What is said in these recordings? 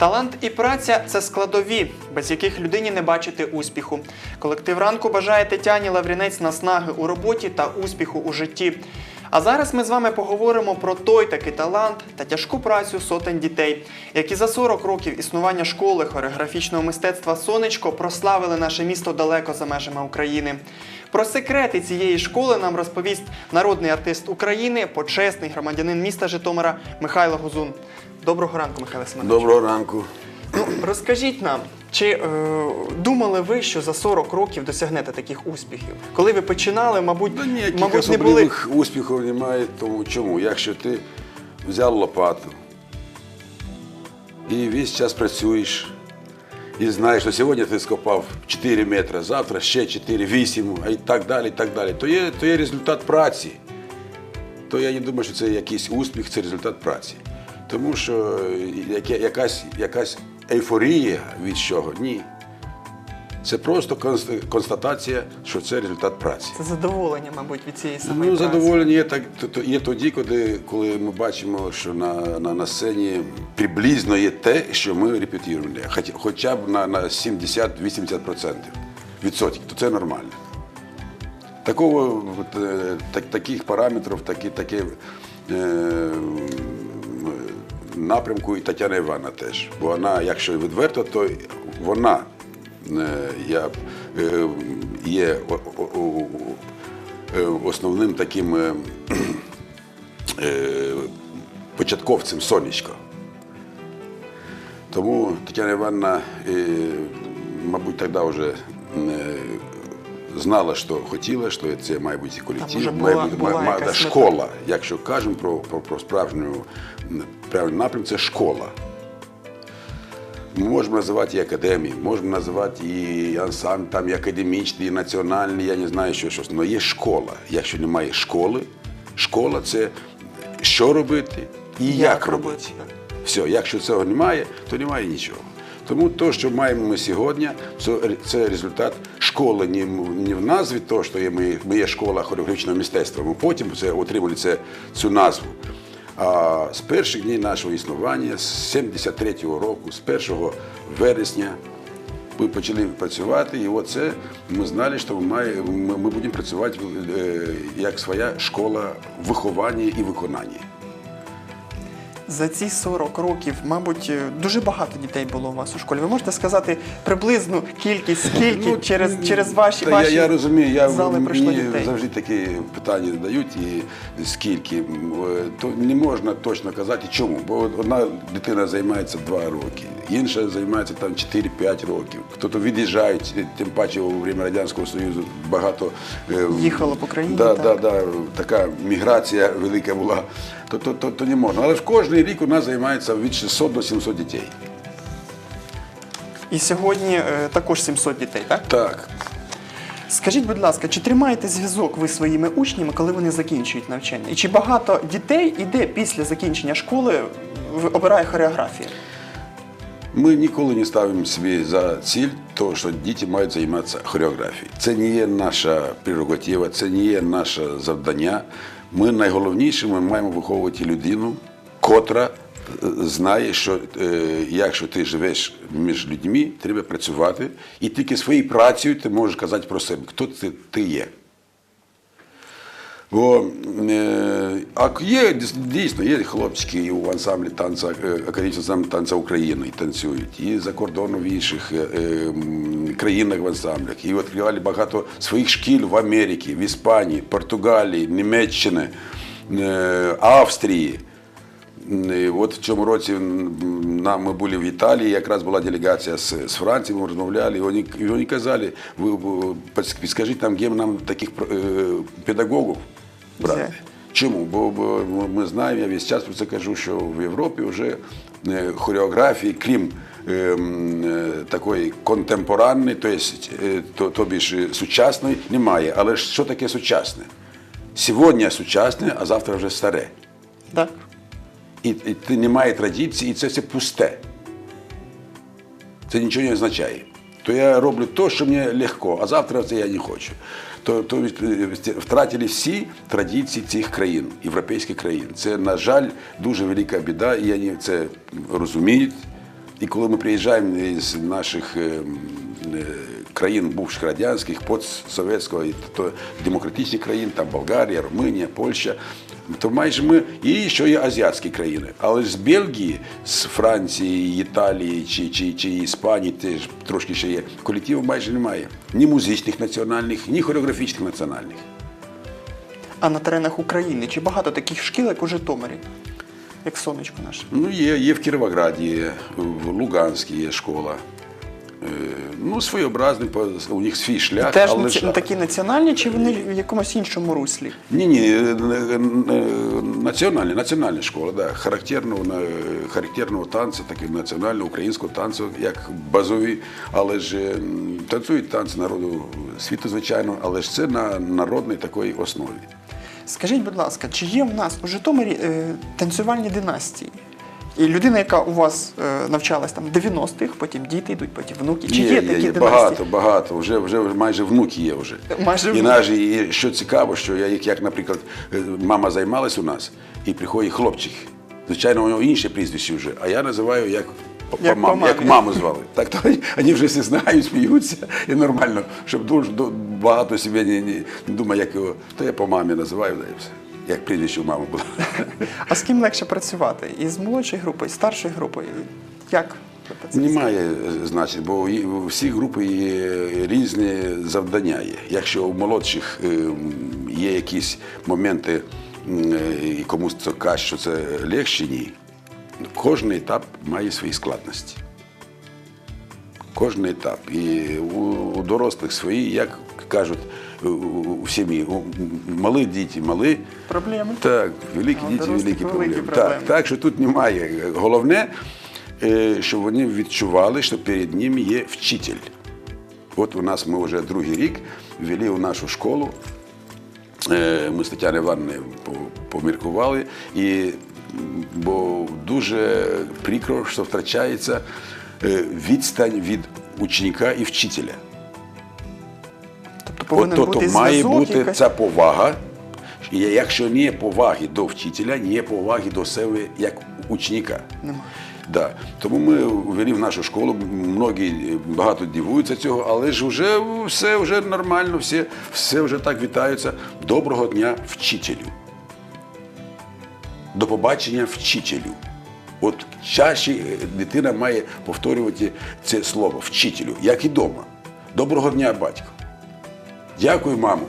Талант і праця це складові, без яких людині не бачити успіху. Колектив ранку бажає Тетяні Лаврінець наснаги у роботі та успіху у житті. А зараз ми з вами поговоримо про той такий талант та тяжку працю сотень дітей, які за 40 років існування школи хореографічного мистецтва Сонечко прославили наше місто далеко за межами України. Про секрети цієї школи нам розповість народний артист України, почесний громадянин міста Житомира Михайло Гузун. Доброго ранку, Михайло Семенович. Доброго ранку. Ну, розкажіть нам, чи е, думали ви, що за 40 років досягнете таких успіхів? Коли ви починали, мабуть, Да ніяких мабуть, не були особливих успіхів немає, тому чому? Якщо ти взяв лопату і весь час працюєш, і знаєш, що сьогодні ти скопав 4 метри, завтра ще 4, 8, а і так далі, і так далі, то є, то є результат праці. То я не думаю, що це якийсь успіх, це результат праці. Тому що яке- якась, якась ейфорія від чого? Ні. Це просто конс- констатація, що це результат праці. це задоволення, мабуть, від цієї самої Ну, праці. задоволення є так то- то- є тоді, коли, коли ми бачимо, що на, на, на сцені приблизно є те, що ми репетуємо, Хоч, хоча б на, на 70-80% відсотків, то це нормально. Такого, от, е, так, таких параметрів, такі, такі, е, напрямку і Тетяна Івановна теж. Бо вона, якщо відверто, то вона е, я, е, є е, основним таким початковцем сонечко. Тому Тетяна Івановна, мабуть, тоді вже знала, що хотіла, що це має бути колектив, вже має бути була має- має- якась мета. школа. Якщо кажемо про, про, про справжню правильний напрям, це школа. Ми можемо називати і академії, можемо називати і ансамбль, там, і академічний, і національний, я не знаю, що щось. Але є школа. Якщо немає школи, школа це що робити і як, Як робити. робити. Все, якщо цього немає, то немає нічого. Тому те, що маємо ми сьогодні, це результат школи не, в- в назві того, що є, ми, ми є школа хореографічного мистецтва. Ми потім це, отримали це, цю назву. А з перших днів нашого існування, з 73-го року, з 1 вересня, ми почали працювати, і оце ми знали, що ми, маємо, ми, ми будемо працювати е, як своя школа виховання і виконання. За ці 40 років, мабуть, е, дуже багато дітей було у вас у школі. Ви можете сказати приблизну кількість, скільки Ну, через, через ваші, та ваші я, я розумію, я, зали прийшло мені дітей? завжди такі питання задають, і скільки. Е, То не можна точно казати, чому. Бо одна дитина займається 2 роки, інша займається там 4-5 років. Хто-то від'їжджає, тим паче у время Радянського Союзу багато е, Їхало по країні, Да, так. да, да, така міграція велика була. То, то, то, то не можна. Але ж кожен рік у нас займається від 600 до 700 дітей. І сьогодні е, також 700 дітей, так? Так. Скажіть, будь ласка, чи тримаєте зв'язок ви своїми учнями, коли вони закінчують навчання? І чи багато дітей іде після закінчення школи, в- обирає хореографію? Ми ніколи не ставимо собі за ціль, то, що діти мають займатися хореографією. Це не є наша прерогатива, це не є наше завдання. Ми найголовніше, ми маємо виховувати людину, котра е, знає, що е, якщо ти живеш між людьми, треба працювати, і тільки своєю працею ти можеш казати про себе, хто ти, ти є. Бо е, а є дійсно є хлопчики і в ансамблі танця, е, академічному ансамблі танця України і танцюють, і за кордоном в інших е, е, країнах в ансамблях. І відкривали багато своїх шкіл в Америці, в Іспанії, Португалії, Німеччини, е, Австрії. І От в цьому році нам ми були в Італії, якраз була делегація з, з Франції, ми розмовляли, і вони, і вони казали, ви підскажіть нам, де нам таких е, педагогів брати. Чому? Бо, бо ми знаємо, я весь час про це кажу, що в Європі вже е, хореографії, крім е, е, такої контемпоранної, то, есть, е, то, тобі ж сучасної, немає. Але що таке сучасне? Сьогодні сучасне, а завтра вже старе. Так. І, і ти немає традиції, і це все пусте. Це нічого не означає. То я роблю те, що мені легко, а завтра це я не хочу. То, то втратили всі традиції цих країн, європейських країн. Це, на жаль, дуже велика біда, і вони це розуміють. І коли ми приїжджаємо з наших е, е, країн бувших радянських, постсовєтського, то демократичних країн, там Болгарія, Румунія, Польща, то майже ми і що є азіатські країни. Але з Бельгії, з Франції, Італії чи, чи, чи Іспанії теж трошки ще є. Колективів майже немає. Ні музичних національних, ні хореографічних національних. А на теренах України чи багато таких шкіл, як у Житомирі, як сонечко наше? Ну, є, є в Кіровограді, в Луганській є школа. Е, Ну, своєобразний, у них свій шлях, Теж але наці... такі національні, чи вони в якомусь іншому руслі? Ні, ні, е, е, національна, національна школа, да, характерного, характерного танцю, такого національного українського танцю, як базові, але ж танцюють танці народу світу, звичайно, але ж це на народній такій основі. Скажіть, будь ласка, чи є в нас у Житомирі танцювальні династії? І людина, яка у вас е, навчалась там в 90-х, потім діти йдуть, потім внуки. Чи є, такі династії? багато, багато. Вже, вже майже внуки є вже. Майже і навіть, і що цікаво, що я, як, як, наприклад, е, мама займалась у нас, і приходить хлопчик. Звичайно, у нього інше прізвище вже, а я називаю як. Як по мамі, як маму звали. Так то вони вже всі знають, сміються і нормально, щоб дуже багато себе не, не, не думає, як його. То я по мамі називаю, да, і все. Як прізвище у мами було. А з ким легше працювати? Із молодшою групою, з старшою групою? Як? Немає е, значення, бо всі групи є різні завдання. Є. Якщо у молодших е, є якісь моменти, е, і комусь це каже, що це легше, ні. Кожен етап має свої складності. Кожен етап. І у дорослих свої, як кажуть у, сім'ї, малі діти малі. Проблеми. Так, великі А діти, великі великі проблеми. проблеми. Так, так, що тут немає. Головне, е, щоб вони відчували, що перед ними є вчитель. От у нас ми вже другий рік ввели у нашу школу. Е, Ми з Тетяною Івановною поміркували, і, бо дуже прикро, що втрачається е, відстань від ученика і вчителя. Повинен От, бути то має зв'язок бути якась- ця повага. І Якщо не є поваги до вчителя, не є поваги до себе як учника. Нема. Да. Тому ми ввели в нашу школу, многі багато дивуються цього, але ж вже все вже нормально, всі, все вже так вітаються. Доброго дня вчителю. До побачення вчителю. От чаще дитина має повторювати це слово вчителю, як і вдома. Доброго дня, батько. Дякую, мамо.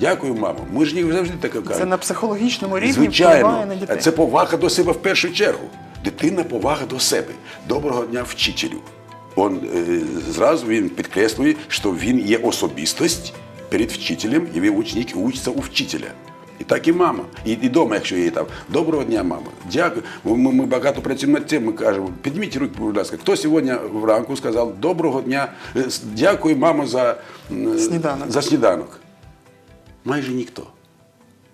Дякую, мамо. Ми ж їх завжди таке кажемо. Це на психологічному рівні впливає Звичайно, на дітей. це повага до себе в першу чергу. Дитина повага до себе. Доброго дня вчителю. Он е, зразу він підкреслює, що він є особистість перед вчителем, і ви ученик учаться у вчителя. І так і мама. І, і дома, якщо є там. Доброго дня, мама. Дякую. Ми, ми, багато працюємо над цим. Ми кажемо, підніміть руки, будь ласка. Хто сьогодні вранку сказав доброго дня, е, дякую, мамо, за, Сніданок. за сніданок? Майже ніхто.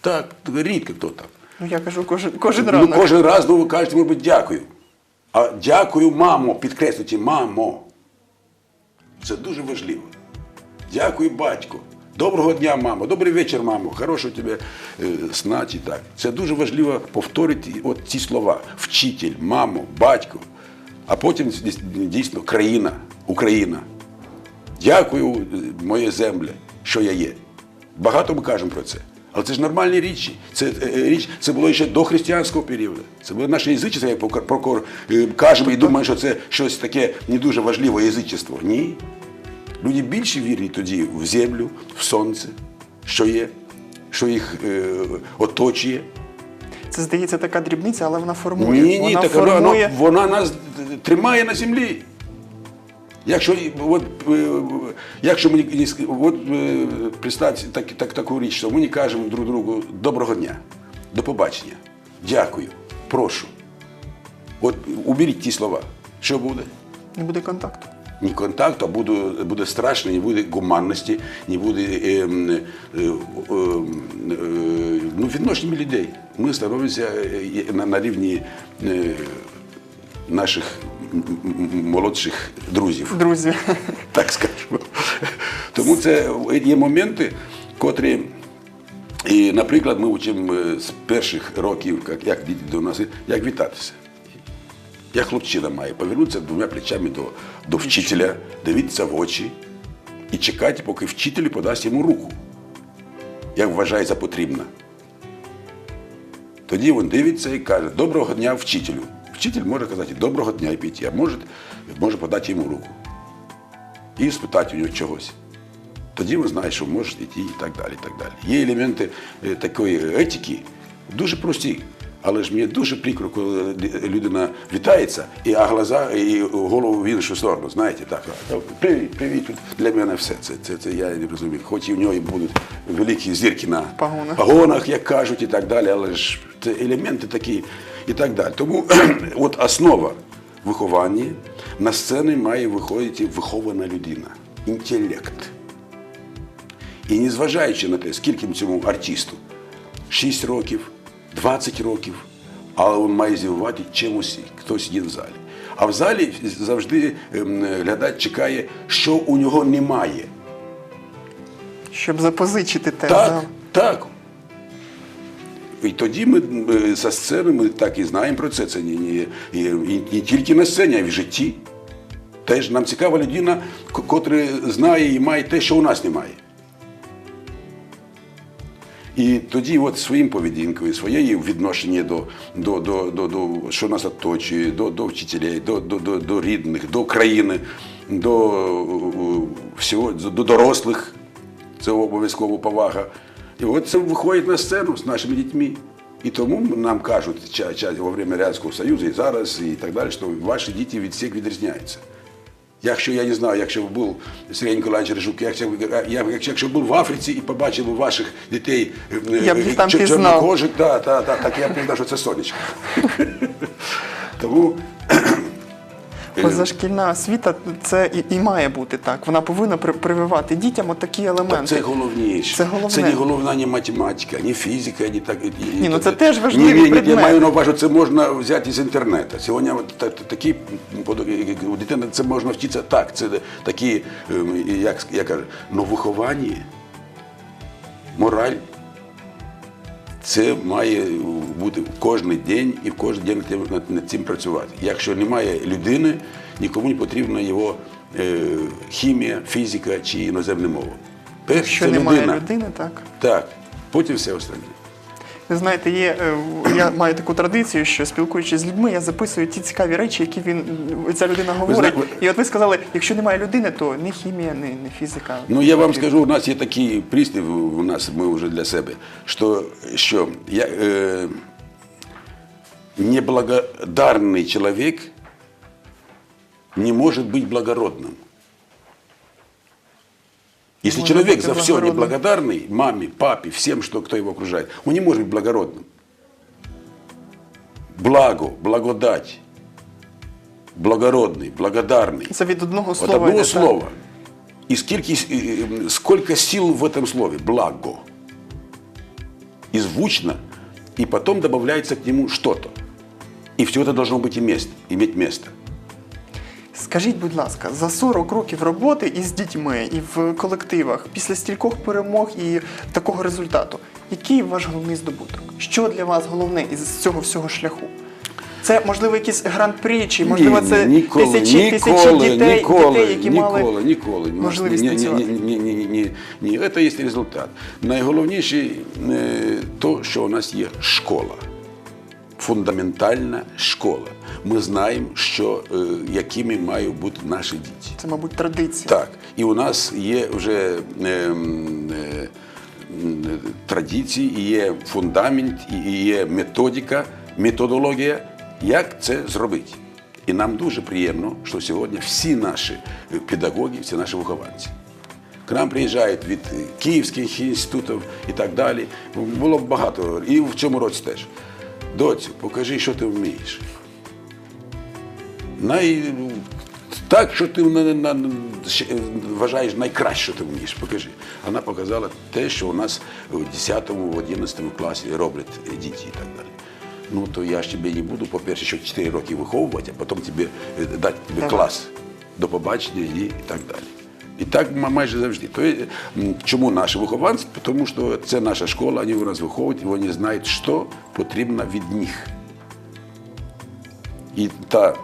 Так, рідко хто так. Ну я кажу кожен, кожен Ну, ранок. кожен раз ну, ви кажете, мабуть, дякую. А дякую, мамо, підкреслюйте, мамо. Це дуже важливо. Дякую, батько. Доброго дня, мамо. Добрий вечір, мамо. Хорошого тебе е, сна чи так. Це дуже важливо повторити от ці слова: вчитель, мамо, батько. А потім дійсно країна, Україна. Дякую, е, моє земле, що я є. Багато ми кажемо про це. Але це ж нормальні річі. Це е, е, річ, це було ще до християнського періоду. Це було наше язичество, як прокор е, кажемо і думаємо, що це щось таке не дуже важливе язичество. Ні. Люди більше вірять тоді в землю, в сонце, що є, що їх е, оточує. Це здається така дрібниця, але вона формує. Ні, ні, вона так вона, формує. вона нас тримає на землі. Якщо, от, е, якщо мені от, е, представте так, так, таку річ, що ми не кажемо друг другу доброго дня, до побачення, дякую, прошу. От уберіть ті слова. Що буде? Не буде контакту. Ні контакту, а буде, буде страшно, не буде гуманності, не буде е, е, е, е, ну, відношення людей. Ми становимося е, на, на рівні е, наших молодших друзів, Друзі. так скажемо. Тому це є моменти, котрі. І, наприклад, ми вчимо е, з перших років, як діти до нас, як вітатися. Як хлопчина має повернутися двома плечами до, до вчителя, дивитися в очі і чекати, поки вчитель подасть йому руку, як вважає за потрібне. Тоді він дивиться і каже, доброго дня вчителю. Вчитель може казати доброго дня і піти, а може, може подати йому руку і спитати у нього чогось. Тоді він знає, що може йти і так далі. і так далі. Є елементи е, такої етики, дуже прості. Але ж мені дуже прикро, коли людина вітається, і а глаза, і голову в іншу сторону. Знаєте, так. Привіт, привіт. Для мене все. Це, це, це я не розумію. Хоч і в нього і будуть великі зірки на Погонах. погонах, як кажуть, і так далі, але ж це елементи такі і так далі. Тому от основа виховання на сцені має виходити вихована людина, інтелект. І незважаючи на те, скільки цьому артисту 6 років, 20 років, але він має здивувати чимось, хтось є в залі. А в залі завжди ем, глядач чекає, що у нього немає. Щоб запозичити те. Так, да. так. І тоді ми е, за сцени ми так і знаємо про це. Це не, не, і, не тільки на сцені, а й в житті. Теж нам цікава людина, котра знає і має те, що у нас немає. І тоді от своїм поведінкою, своєю відношенням до, до, до, до, до що нас оточує, до, до вчителів, до, до, до, до рідних, до країни, до всього, до дорослих, це обов'язково повага. І от це виходить на сцену з нашими дітьми. І тому нам кажуть ча- ча- во время Радянського Союзу і зараз, і так далі, що ваші діти від всіх відрізняються. Якщо я не знаю, якщо був Сергій Ніколаєвич Режук, якщо, якщо, якщо був в Африці і побачив у ваших дітей е, Я б там чорнокожих, да, да, да, так я б пізнав, що це сонечко. Тому Позашкільна освіта це і, і має бути так. Вона повинна прививати дітям отакі елементи. Так це головніше. Це головне. Це не головна ні математика, ні фізика, ні так. Ні, Ні, ну це теж важливі ні, ні, ні, Я маю на увазі, це можна взяти з інтернету. Сьогодні такі у дитини це можна вчитися так. Це такі, ем, як я кажу, ну виховання, мораль. Це має бути кожен день і в кожен день над- цим працювати. Якщо немає людини, нікому не потрібна його е, хімія, фізика чи іноземна мова. Перш, Якщо це немає людина. людини, так. Так, потім все остальне. Ви знаєте, є, е, я маю таку традицію, що спілкуючись з людьми, я записую ті цікаві речі, які він ця людина говорить. знаєте, І от ви сказали, якщо немає людини, то ні хімія, ні, ні фізика. Ну я вам скажу, у нас є такий прислів, у нас ми вже для себе, що, що я, е, неблагодарний чоловік не може бути благородним. Если Может человек за все неблагодарный, маме, папе, всем, что, кто его окружает, он не может быть благородным. Благо, благодать, благородный, благодарный. Це від одного От слова. одного йде, так. слова. И сколько, э, сколько сил в этом слове? Благо. И звучно, и потом добавляется к нему что-то. И все это должно быть и место, иметь место. Скажіть, будь ласка, за 40 років роботи із дітьми і в колективах, після стількох перемог і такого результату, який ваш головний здобуток? Що для вас головне із цього всього шляху? Це можливо якісь гран-прі, чи можливо це ніколи, тисячі, ніколи, тисячі дітей, ніколи, дітей, які ніколи, мали ніколи. Ну, можливість ні, ні, ні, ні, ні, ні, ні. Це є результат. Найголовніше е, то, що у нас є школа. Фундаментальна школа. Ми знаємо, що, е, якими мають бути наші діти. Це, мабуть, традиція. Так, і у нас є вже е, е, традиції, і є фундамент, і- є методика, методологія, як це зробити. І нам дуже приємно, що сьогодні всі наші е, педагоги, всі наші вихованці. К нам приїжджають від е, київських інститутів і так далі. Було багато, і в цьому році теж. Доцю, покажи, що ти вмієш. Най... Так, що ти на, на, вважаєш найкраще, що ти вмієш. Покажи. Вона показала те, що у нас в 10 в 11 класі роблять діти і так далі. Ну, то я ж тебе не буду, по-перше, що 4 роки виховувати, а потім тобі е, дати тобі клас до побачення і так далі. І так ма- майже завжди. То, чому наші вихованці? Тому що це наша школа, вони у нас виховують, вони знають, що потрібно від них. І та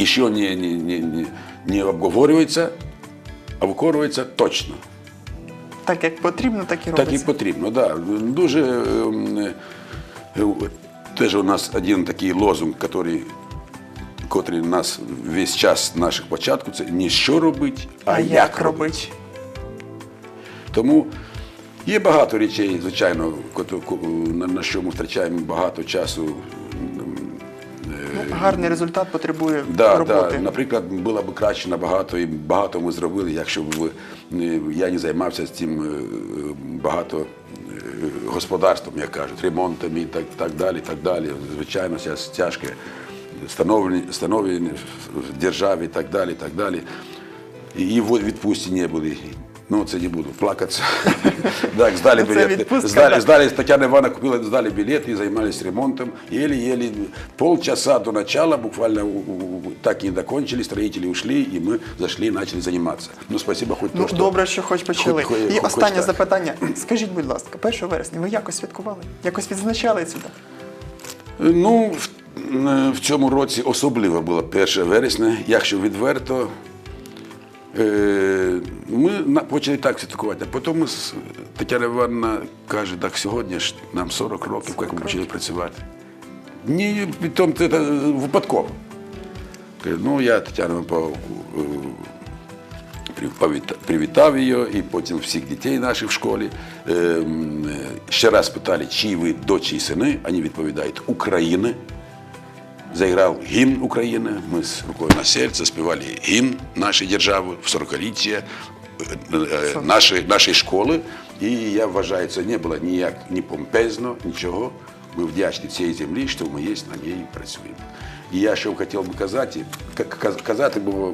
еще не, не, не, не, не обговорюється, а виконується точно. Так як потрібно, так і Так і робиться. потрібно, да. Дуже ем, е, теж у нас один такий лозунг, який, котрий нас весь час наших початку, це не що робить, а, а як робить? Тому є багато речей, звичайно, на, що ми втрачаємо багато часу. Ну, гарний результат потребує Да, роботи. да. Наприклад, було б краще набагато і багато ми зробили, якщо б е, я не займався цим е, е, багато е, господарством, як кажуть, ремонтом і так, так далі. так далі. Звичайно, зараз тяжке становлення, в державі і так далі. так далі. І в відпустці не були. Ну, це не буду плакатися. Так, здали білети. Здали, здали, Татьяна Ивановна купила, сдали билеты и занимались ремонтом. Еле-еле полчаса до начала буквально так и не докончили, строители ушли, и мы зашли и начали заниматься. Ну, спасибо хоть Ну, то, что... добре, що хоч почали. Хоч- хоч- І хоч останнє так. запитання. Скажіть, будь ласка, 1 вересня ви якось святкували? Якось відзначали сюди? Ну, в, в цьому році особливо було 1 вересня, якщо відверто. Е, ми почали так святкувати, а потім Тетяна Івановна каже, так сьогодні ж нам 40 років, як ми почали працювати. Ні, притом це випадково. Ну, я е, повіта- привітав її, і потім всіх дітей наших в школі. Е, е, Ще раз питали, чиї ви дочі і сини, вони відповідають України. Заіграв гімн України. Ми з рукою на серце співали гімн нашої держави в 40-ліття е, нашої, нашої школи. І я вважаю, це не було ніяк ні помпезно, нічого. Ми вдячні цій землі, що ми є на ній працюємо. І я ще хотів би казати, казати, бо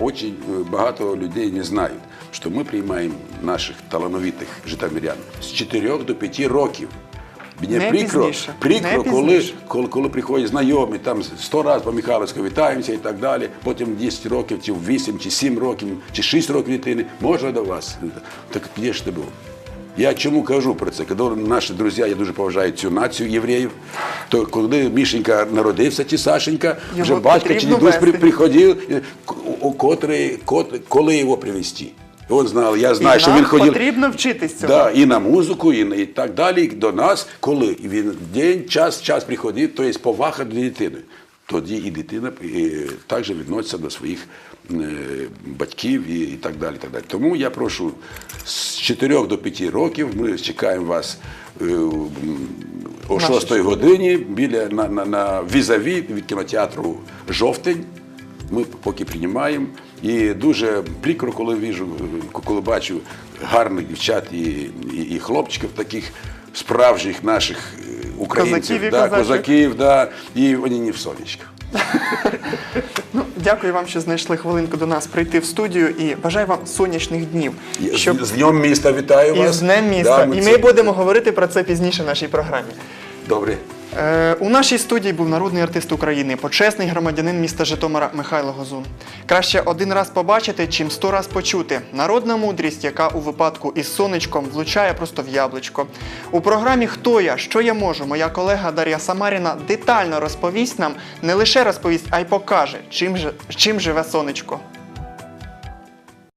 дуже багато людей не знають, що ми приймаємо наших талановитих житомирян з 4 до 5 років. Мені Не прикро, пізніше. прикро Не коли, коли, коли приходять знайомі, там 100 разів по Михайловську вітаємося і так далі, потім 10 років, чи 8, чи 7 років, чи 6 років дитини, можна до вас? Так де ж не було? Я чому кажу про це? Коли наші друзі, я дуже поважаю цю націю євреїв, то коли Мішенька народився, чи Сашенька, вже батько чи дідусь приходив, е, у котрий, коли його привезти. Він знав, я знаю, І що нам він ходив. потрібно вчитись цього. Да, і на музику, і, і так далі, до нас, коли він день, час, час приходив, то є повага до дитини. Тоді і дитина е, також відноситься до своїх е, батьків і, і так далі. Так далі. Тому я прошу з 4 до 5 років ми чекаємо вас е, о Нашій 6 годині біля на, на, на візаві від кінотеатру Жовтень. Ми поки приймаємо. І дуже прикро, коли віжу, коли бачу гарних дівчат і, і, і хлопчиків, таких справжніх наших е, українців, Козаків і да, козаків, да, і вони не в сонечках. Ну, дякую вам, що знайшли хвилинку до нас прийти в студію і бажаю вам сонячних днів. Щоб З, Днем міста вітаю і з Днем міста. Да, і ми це- будемо говорити про це пізніше в нашій програмі. Добре. Е, у нашій студії був народний артист України, почесний громадянин міста Житомира Михайло Гозун. Краще один раз побачити, чим сто раз почути. Народна мудрість, яка у випадку із сонечком влучає просто в яблучко. У програмі Хто я? Що я можу? Моя колега Дар'я Самаріна детально розповість нам, не лише розповість, а й покаже, чим, чим живе сонечко.